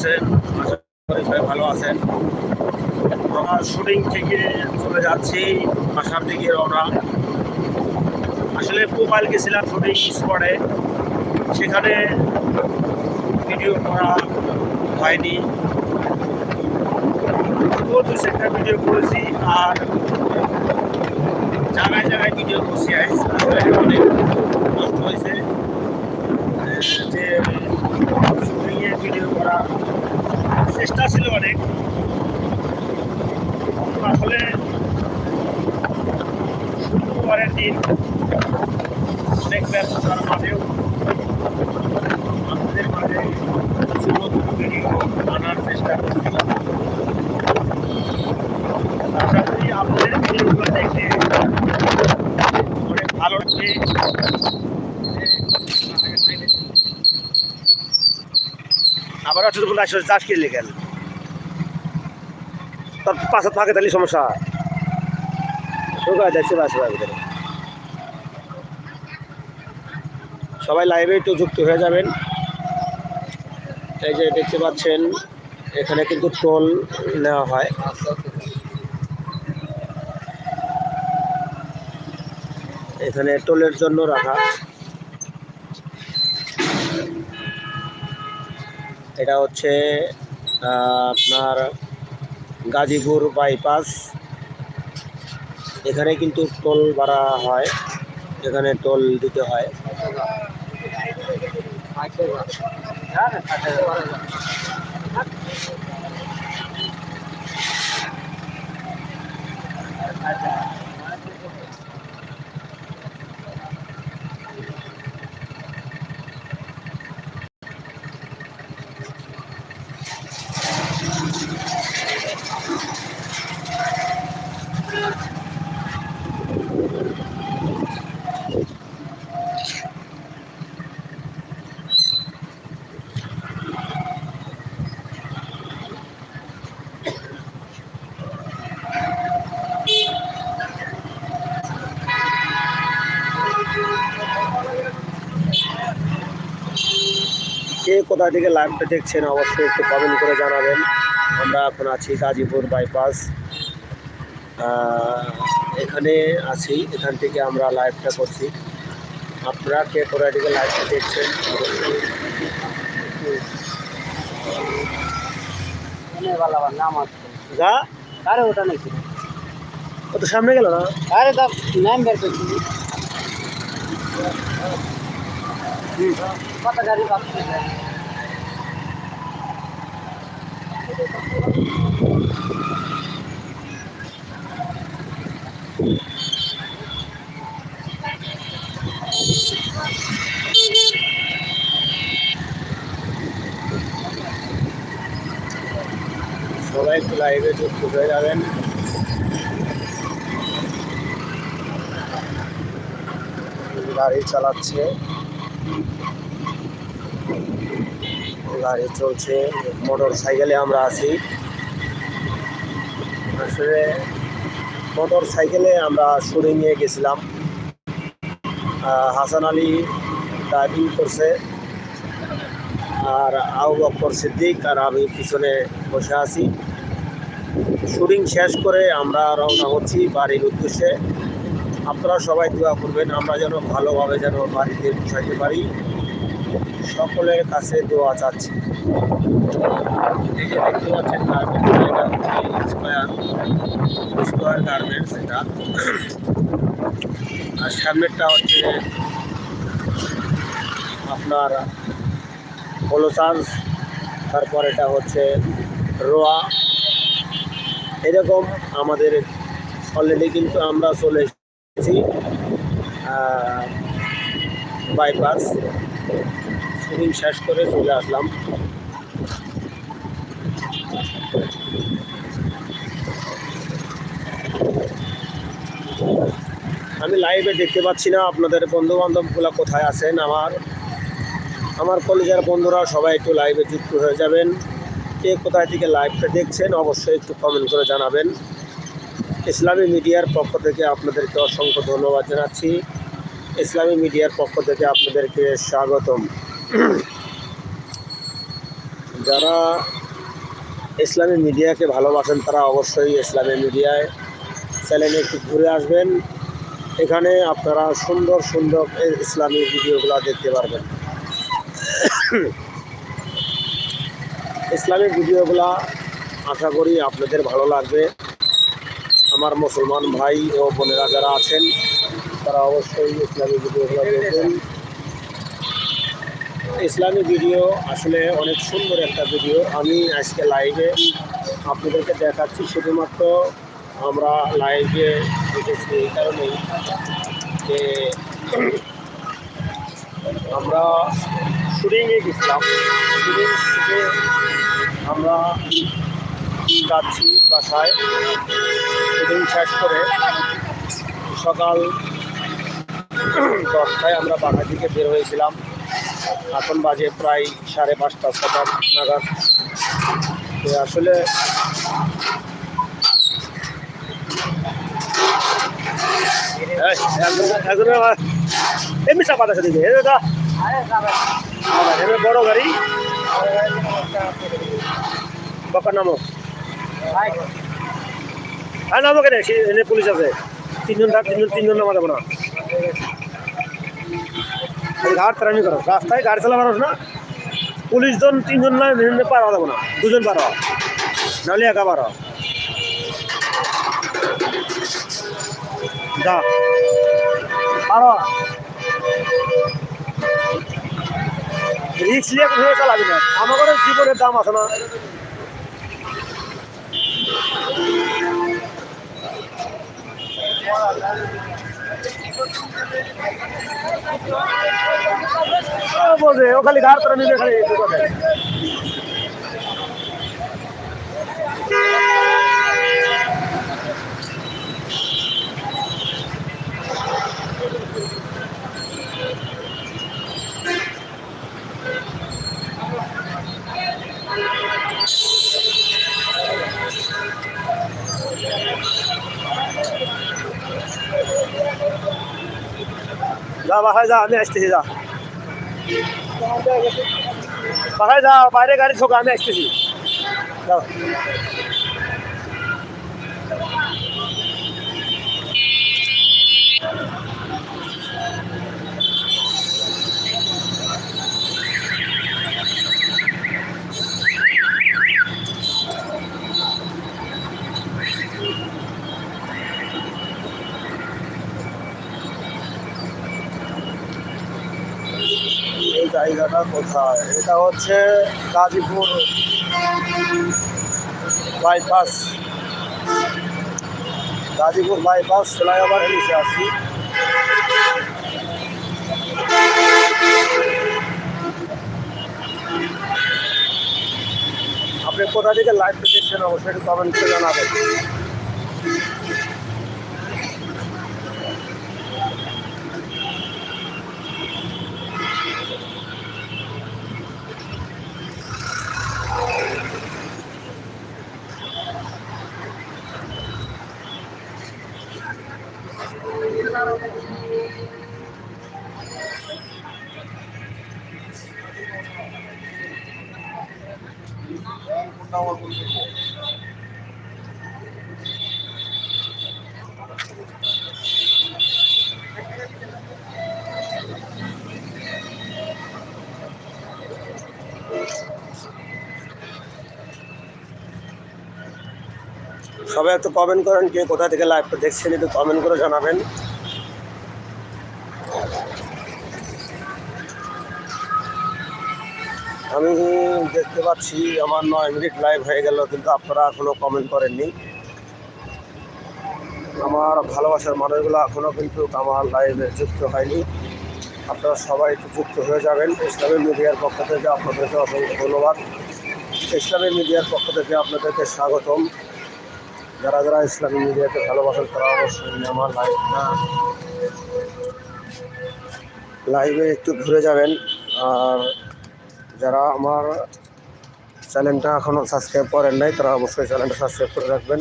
সবাই ভালো আছেন। আমরা শুটিং থেকে চলে যাচ্ছি, আসার দিকে রওনা। আসলে মোবাইল গেছিলাম শুটিং স্পটে। সেখানে ভিডিও করা হয়নি। দু চারটা ভিডিও করেছি আর জায়গায় জায়গায় ভিডিও করছি অনেক কষ্ট হয়েছে। যে ভিডিও করা চেষ্টা ছিল অনেক। আসলে শুক্রবারের দিন অনেক ব্যস্ততার মাঝেও আপনাদের মাঝে ভিডিও আনার চেষ্টা করছি আশা করি আপনাদের ভিডিওগুলো দেখে অনেক ভালো লাগবে। আবার একটু বলে আসলে চাষ কেন তার পাশে থাকে তাহলে সমস্যা। ঢোকায় দেখছে বাসে ভিতরে সবাই লাইভে একটু যুক্ত হয়ে যাবেন। এই যে দেখতে পাচ্ছেন, এখানে কিন্তু টোল নেওয়া হয়। এখানে টোলের জন্য রাখা। এটা হচ্ছে আপনার গাজীপুর বাইপাস এখানে কিন্তু টোল ভাড়া হয় এখানে টোল দিতে হয়। কে কোথা থেকে লাইভটা দেখছেন অবশ্যই একটু কমেন্ট করে জানাবেন। আমরা এখন আছি গাজীপুর বাইপাস এখানে আছি এখান থেকে আমরা লাইভটা করছি। আপনারা কে কোথা থেকে লাইভটা দেখছেন? অবশ্যই গা? আরে ওটা নাকি? ও তো সামনে গেল না? আরে তা নাম বের করছি। কত গাড়ি পাচ্ছি সবাই লাইভে যুক্ত হয়ে যাবেন। গাড়ি চালাচ্ছে। গাড়ি চলছে, মোটর সাইকেলে আমরা আছি। আসলে মোটর সাইকেলে আমরা শুটিং নিয়ে গেছিলাম। হাসান আলী ড্রাইভিং করছে আর আবু বক্কর সিদ্দিক আর আমি পিছনে বসে আছি। শুটিং শেষ করে আমরা রওনা হচ্ছি বাড়ির উদ্দেশ্যে। আপনারা সবাই দোয়া করবেন, আমরা যেন ভালোভাবে যেন বাড়িতে পৌঁছাইতে পারি। সকলের কাছে দোয়া চাচ্ছি। দেখতে স্কোয়ার গার্মেন্টস এটা আর সামনেরটা হচ্ছে আপনার চার্জ তারপর এটা হচ্ছে রোয়া। এরকম আমাদের অলরেডি কিন্তু আমরা চলে এসেছি বাইপাস শুটিং শেষ করে চলে আসলাম। আমি লাইভে দেখতে পাচ্ছি না আপনাদের বন্ধু বান্ধবগুলো কোথায় আছেন আমার। আমার কলেজের বন্ধুরা সবাই একটু লাইভে যুক্ত হয়ে যাবেন। কে কোথায় থেকে লাইভটা দেখছেন অবশ্যই একটু কমেন্ট করে জানাবেন। ইসলামী মিডিয়ার পক্ষ থেকে আপনাদেরকে অসংখ্য ধন্যবাদ জানাচ্ছি। ইসলামী মিডিয়ার পক্ষ থেকে আপনাদেরকে স্বাগতম। যারা ইসলামী মিডিয়াকে ভালোবাসেন, তারা অবশ্যই ইসলামী মিডিয়ায় চ্যানেলে একটু ঘুরে আসবেন। এখানে আপনারা সুন্দর সুন্দর ইসলামী ভিডিওগুলো দেখতে পারবেন। ইসলামী ভিডিওগুলো আশা করি আপনাদের ভালো লাগবে। আমার মুসলমান ভাই ও বোনেরা যারা আছেন, তারা অবশ্যই ইসলামী ভিডিওগুলো দেখবেন। ইসলামী ভিডিও আসলে অনেক সুন্দর একটা ভিডিও। আমি আজকে লাইভে আপনাদেরকে দেখাচ্ছি, শুধুমাত্র আমরা লাইভে দেখেছি এই কারণেই যে আমরা শুটিংয়ে গেছিলাম। শুটিং আমরা যাচ্ছি বাসায়। শুটিং শেষ করে সকাল দশটায় আমরা বাসা থেকে বের হয়েছিলাম। এখন বাজে প্রায় সাড়ে পাঁচটা, ছটা নাগাদ। তো আসলে এমনি চাপা দেখা দিবে দাদা বড় গাড়ি। বাপার নামো। হ্যাঁ নামো কেন? এনে পুলিশ আছে। তিনজন থাক, তিনজন তিনজন নামা যাব না। ঘাট তারানি করো। রাস্তায় গাড়ি চালা না। পুলিশ জন তিনজন না পার না। দুজন পার নাহলে একা পার। যা। পার। রিক্স নিয়ে চালাবি না। আমার জীবনের দাম আছে না। বোঝে ও খালি ঘাড় তারা নিলে খালি করে। যা বাসায় যা আমি আসতেছি যা বাসায় যা বাইরে গাড়ি ঠোকা আমি আসতেছি। যাও। জায়গাটা কোথায়? এটা হচ্ছে Gazipur bypass Gazipur bypass flyover নিচে আছি। আপনি কোথা থেকে লাইভ দেখছেন, অবশ্যই কমেন্ট জানাবেন। সবাই একটু কমেন্ট করেন কে কোথা থেকে লাইভটা দেখছেন, একটু কমেন্ট করে জানাবেন। আমি দেখতে পাচ্ছি আমার নয় মিনিট লাইভ হয়ে গেল, কিন্তু আপনারা এখনও কমেন্ট করেননি। আমার ভালোবাসার মানুষগুলো এখনও কিন্তু আমার লাইভে যুক্ত হয়নি। আপনারা সবাই একটু যুক্ত হয়ে যাবেন। ইসলামী মিডিয়ার পক্ষ থেকে আপনাদেরকে অসংখ্য ধন্যবাদ। ইসলামী মিডিয়ার পক্ষ থেকে আপনাদেরকে স্বাগতম। যারা যারা ইসলামী মিডিয়াকে ভালোবাসেন তারা অবশ্যই আমার লাইভ না লাইভে একটু ঘুরে যাবেন। আর যারা আমার চ্যানেলটা এখনও সাবস্ক্রাইব করেন নাই, তারা অবশ্যই চ্যানেলটা সাবস্ক্রাইব করে রাখবেন।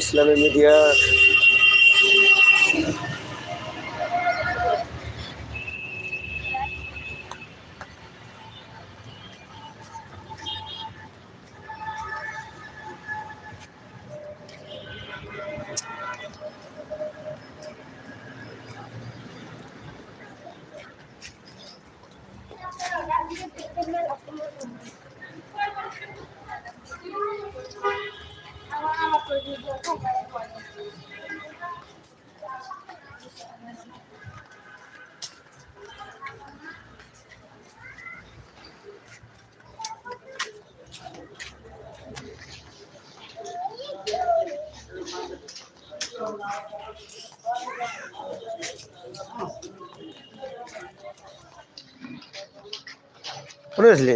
ইসলামী মিডিয়া কোনে আসলে